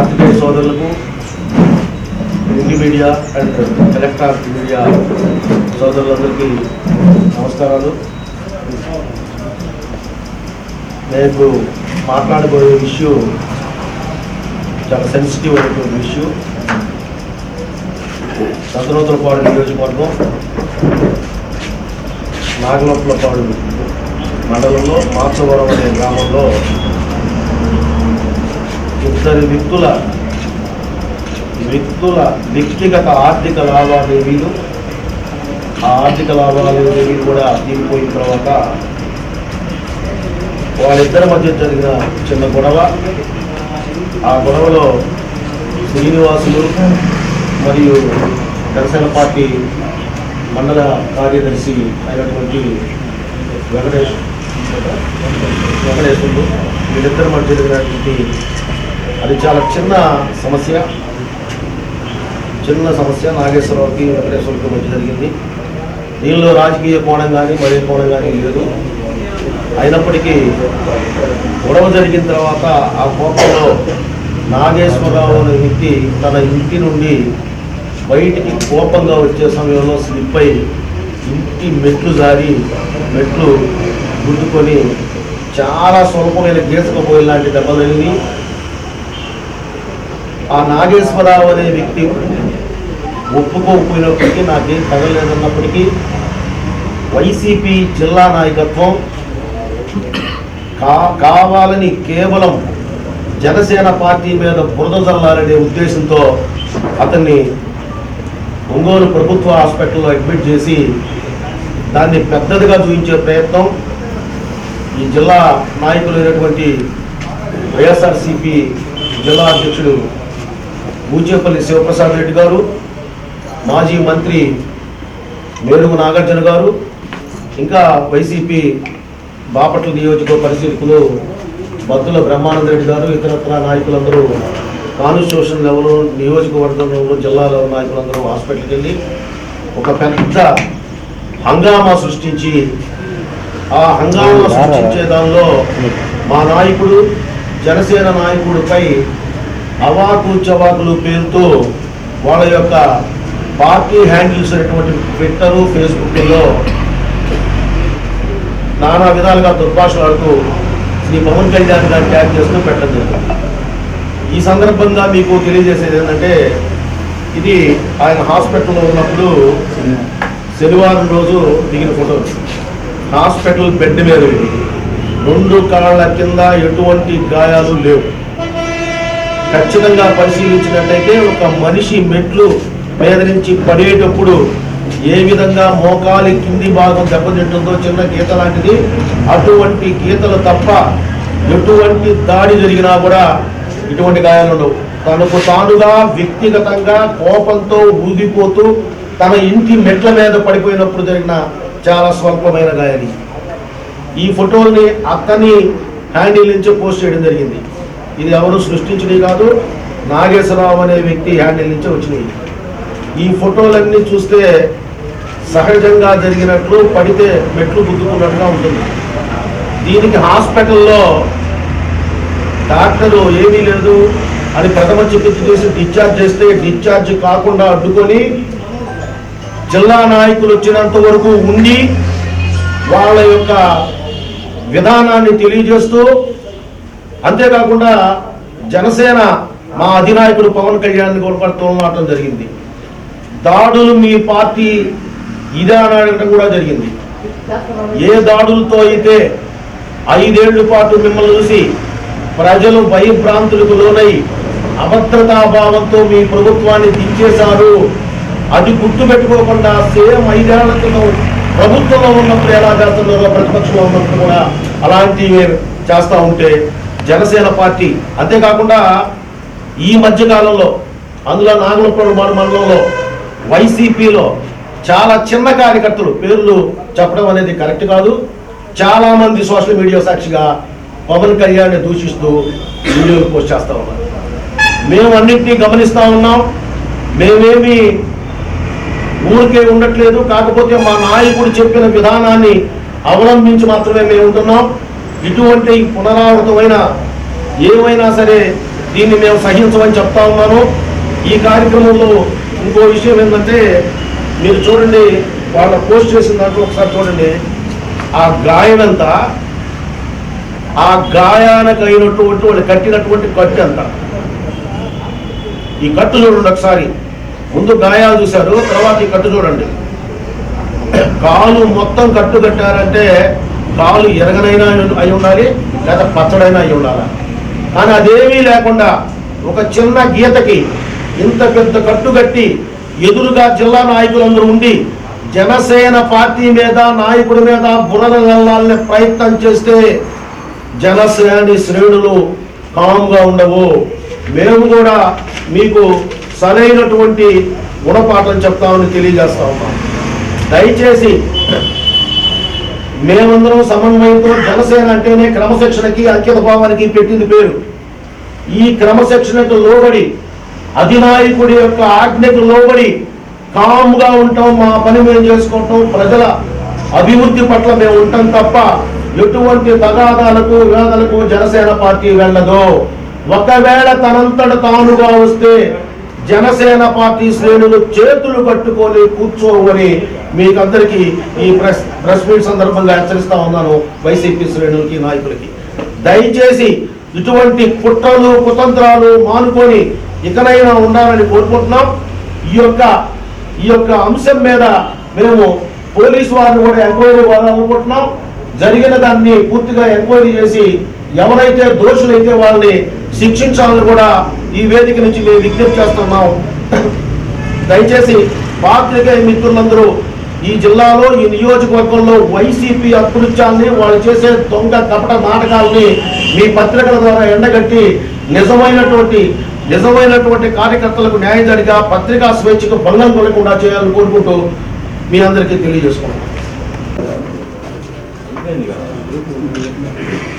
పాత్రికేయ సోదరులకు print media and electronic media సోదరులందరికీ నమస్కారాలు. నేను మాట్లాడబోయే ఇష్యూ చాలా సెన్సిటివ్ అయినటువంటి ఇష్యూ. సంతనూతలపాడు నియోజకవర్గం నాగలొప్పలపాడు మండలంలో మాచవరం అనే గ్రామంలో ఇద్దరు వ్యక్తుల వ్యక్తుల వ్యక్తిగత ఆర్థిక లావాదేవీలు ఆ ఆర్థిక లావాదేవీలు కూడా తీరిపోయిన తర్వాత వాళ్ళిద్దరి మధ్య జరిగిన చిన్న గొడవ. ఆ గొడవలో శ్రీనివాసులు మరియు జనసేన పార్టీ మండల కార్యదర్శి అయినటువంటి వెంకటేష్ వెంకటేశ్వరుడు వీళ్ళిద్దరి మధ్య జరిగినటువంటి అది చాలా చిన్న సమస్య. చిన్న సమస్య. నాగేశ్వరరావుకి వెంకటేశ్వరకి మధ్య జరిగింది. దీనిలో రాజకీయ కోణం కానీ మరే కోణం కానీ లేదు. అయినప్పటికీ గొడవ జరిగిన తర్వాత ఆ కోపంలో నాగేశ్వరరావు అనే వ్యక్తి తన ఇంటి నుండి బయటికి కోపంగా వచ్చే సమయంలో స్లిప్ అయి ఇంటి మెట్లు జారి మెట్లు గుద్దుకొని చాలా స్వల్పమైన గీసకపోయే లాంటి దెబ్బ తగిలి ఆ నాగేశ్వరరావు అనే వ్యక్తి ఒప్పుకోకపోయినప్పటికీ నాకేం తగలేదన్నప్పటికీ వైసీపీ జిల్లా నాయకత్వం కా కావాలని కేవలం జనసేన పార్టీ మీద బురద చల్లాలనే ఉద్దేశంతో అతన్ని ఒంగోలు ప్రభుత్వ హాస్పిటల్లో అడ్మిట్ చేసి దాన్ని పెద్దదిగా చూపించే ప్రయత్నం ఈ జిల్లా నాయకులైనటువంటి వైఎస్ఆర్సిపి జిల్లా అధ్యక్షుడు బూచేపల్లి శివప్రసాద్ రెడ్డి గారు మాజీ మంత్రి మేరుగు నాగార్జున గారు ఇంకా వైసీపీ బాపట్ల నియోజక పరిశీలకులు బద్దుల బ్రహ్మానంద రెడ్డి గారు ఇతరత్ర నాయకులందరూ కాన్స్టిట్యూషన్ లెవెల్ నియోజకవర్గంలో జిల్లాలో నాయకులందరూ హాస్పిటల్కి వెళ్ళి ఒక పెద్ద హంగామా సృష్టించి ఆ హంగామా సృష్టించే దానిలో మా నాయకుడు జనసేన నాయకుడిపై అవాకు చవాకులు పేరుతో వాళ్ళ యొక్క పార్టీ హ్యాండిల్స్ అనేటువంటి ట్విట్టర్ ఫేస్బుక్లో నానా విధాలుగా దుర్భాషలాడుతూ శ్రీ పవన్ కళ్యాణ్ గారు ట్యాగ్ చేస్తూ పెట్టడం జరిగింది. ఈ సందర్భంగా మీకు తెలియజేసేది ఏంటంటే ఇది ఆయన హాస్పిటల్లో ఉన్నప్పుడు శనివారం రోజు దిగిన ఫోటో. హాస్పిటల్ బెడ్ మీద రెండు కాళ్ళ కింద ఎటువంటి గాయాలు లేవు. ఖచ్చితంగా పరిశీలించినట్టయితే ఒక మనిషి మెట్లు మీద నుంచి పడేటప్పుడు ఏ విధంగా మోకాలి కింది భాగం దెబ్బతింటుందో చిన్న గీత లాంటిది అటువంటి గీతలు తప్ప ఎటువంటి దాడి జరిగినా కూడా ఇటువంటి గాయాలు ఉండవు. తనకు తానుగా వ్యక్తిగతంగా కోపంతో ఊగిపోతూ తన ఇంటి మెట్ల మీద పడిపోయినప్పుడు జరిగిన చాలా స్వల్పమైన గాయని ఈ ఫోటోల్ని అక్కని హ్యాండిల్ నుంచి పోస్ట్ చేయడం జరిగింది. ఇది ఎవరు సృష్టించినవి కాదు నాగేశ్వరరావు అనే వ్యక్తి హ్యాండిల్ నుంచి వచ్చినాయి ఈ ఫోటోలన్నీ చూస్తే సహజంగా జరిగినట్లు పడితే మెట్లు గుద్దుకున్నట్టుగా ఉంటుంది. దీనికి హాస్పిటల్లో డాక్టరు ఏమీ లేదు. అని ప్రథమ చికిత్స చేసి డిశ్చార్జ్ చేస్తే డిశ్చార్జ్ కాకుండా అడ్డుకొని జిల్లా నాయకులు వచ్చినంత వరకు ఉండి వాళ్ళ యొక్క విధానాన్ని తెలియజేస్తూ అంతేకాకుండా జనసేన మా అధినాయకుడు పవన్ కళ్యాణ్ కొనపడుతూ మాత్రం జరిగింది. దాడులు మీ పార్టీ ఇదే అడగడం కూడా జరిగింది. ఏ దాడులతో అయితే ఐదేళ్ళ పాటు మిమ్మల్ని చూసి ప్రజలు భయభ్రాంతులకు లోనై అభద్రతా భావంతో మీ ప్రభుత్వాన్ని దించేశారు అది గుర్తుపెట్టుకోకుండా సేమ్ ఐదేళ్ళ క్రితం ప్రభుత్వంలో ఉన్నప్పుడు ఎలా చేస్తున్నారో ప్రతిపక్షంలో ఉన్నప్పుడు కూడా అలాంటివి చేస్తూ ఉంటే జనసేన పార్టీ. అంతేకాకుండా ఈ మధ్యకాలంలో అందులో అందులో మాడు మండలంలో వైసీపీలో చాలా చిన్న కార్యకర్తలు పేర్లు చెప్పడం అనేది కరెక్ట్ కాదు. చాలామంది సోషల్ మీడియా సాక్షిగా పవన్ కళ్యాణ్ దూషిస్తూ వీడియోలు పోస్ట్ చేస్తా ఉన్నారు. మేము అన్నింటినీ గమనిస్తూ ఉన్నాం. మేమేమి ఊరికే ఉండట్లేదు. కాకపోతే మా నాయకుడు చెప్పిన విధానాన్ని అవలంబించి మాత్రమే మేము ఉంటున్నాం ఇటువంటి పునరావృతమైన ఏమైనా సరే దీన్ని మేము సహించమని చెప్తా ఉన్నాను. ఈ కార్యక్రమంలో ఇంకో విషయం ఏంటంటే మీరు చూడండి వాళ్ళ పోస్ట్ చేసిన దాంట్లో ఒకసారి చూడండి. ఆ గాయం ఎంత ఆ గాయానికి అయినటువంటి వాళ్ళు కట్టినటువంటి కట్టు ఎంత ఈ కట్టు చూడండి ఒకసారి. ముందు గాయాలు చూశారు తర్వాత ఈ కట్టు చూడండి. కాలు మొత్తం కట్టు కట్టారంటే పాలు ఎరగనైనా అయి ఉండాలి లేదా పచ్చడైనా అయి ఉండాలి? కానీ అదేమీ లేకుండా ఒక చిన్న గీతకి ఇంత పెద్ద కట్టు కట్టి ఎదురుగా జిల్లా నాయకులందరూ ఉండి జనసేన పార్టీ మీద నాయకుడి మీద బురద వెళ్ళాలనే ప్రయత్నం చేస్తే జనసేని శ్రేణులు కామ్గా ఉండవు. మేము కూడా మీకు సరైనటువంటి గుణపాఠం చెప్తామని తెలియజేస్తా ఉన్నాం. దయచేసి మేమందరం సమన్వయంతో జనసేన అంటేనే క్రమశిక్షణకి అంకిత భావానికి పెట్టింది పేరు. ఈ క్రమశిక్షణకు లోబడి అధినాయకుడి యొక్క ఆజ్ఞకు లోబడి కామ్గా ఉంటాం మా పని మేము చేసుకుంటాం ప్రజల అభివృద్ధి పట్ల మేము ఉంటాం తప్ప ఎటువంటి తగాదాలకు వివాదాలకు జనసేన పార్టీ వెళ్ళదు. ఒకవేళ తనంతట తానుగా వస్తే జనసేన పార్టీ శ్రేణులు చేతులు కట్టుకొని కూర్చోమని మీకందరికీ ఈ ప్రెస్ ప్రెస్ మీట్ సందర్భంగా హెచ్చరిస్తా ఉన్నాను వైసీపీ శ్రేణులకి నాయకులకి. దయచేసి ఇటువంటి కుట్రలు కుతంత్రాలు మానుకొని ఇకనైనా ఉండాలని కోరుకుంటున్నాం. ఈ యొక్క ఈ యొక్క అంశం మీద మేము పోలీసు వారిని కూడా ఎంక్వైరీ అనుకుంటున్నాం జరిగిన దాన్ని పూర్తిగా ఎంక్వైరీ చేసి ఎవరైతే దోషులైతే వాళ్ళని శిక్షించాలని కూడా ఈ వేదిక నుంచి మేము విజ్ఞప్తి చేస్తున్నాం. దయచేసి పాత్రికేయ మిత్రులందరూ ఈ జిల్లాలో ఈ నియోజకవర్గంలో వైసీపీ అకృత్యాల్ని వాళ్ళు చేసే దొంగ కపట నాటకాలని మీ పత్రికల ద్వారా ఎండగట్టి నిజమైనటువంటి నిజమైనటువంటి కార్యకర్తలకు న్యాయం జరిగా పత్రికా స్వేచ్ఛకు భంగం కొనకుండా చేయాలని కోరుకుంటూ మీ అందరికీ తెలియజేసుకుంటున్నాను